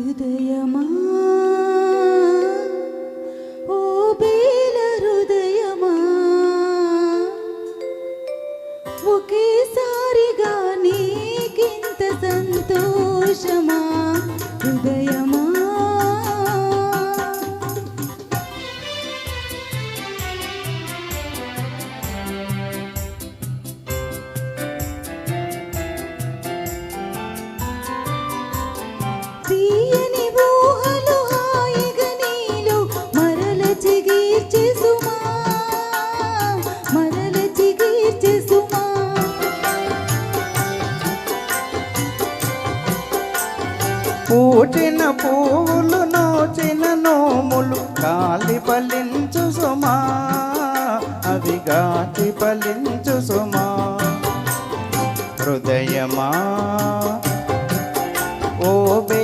హృదయమా ఓ బేల హృదయమా ఒకేసారిగా నీకింత సంతోషమా హృదయం పూచిన పూలు నోచిన నోములు కాలి పలించు సుమా అవి గాచి పలించు సుమా. హృదయమా ఓ బేల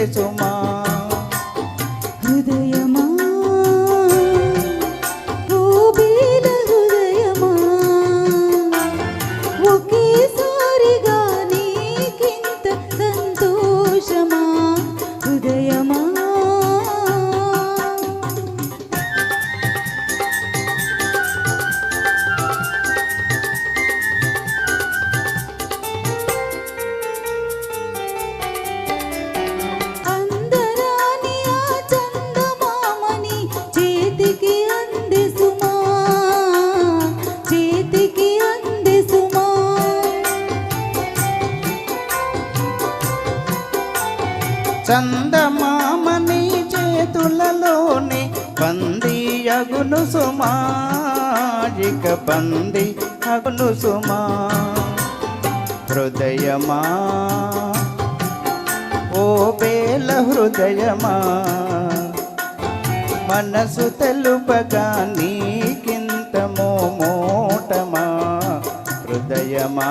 చిందె సుమా చందమామని చేతులలోని పంది అగును సుమా ఇక పంది అగును సుమా. హృదయమా? ఓ బేల హృదయమా? మనసు తెలుపగా నీకింత మోమోటమా? హృదయమా?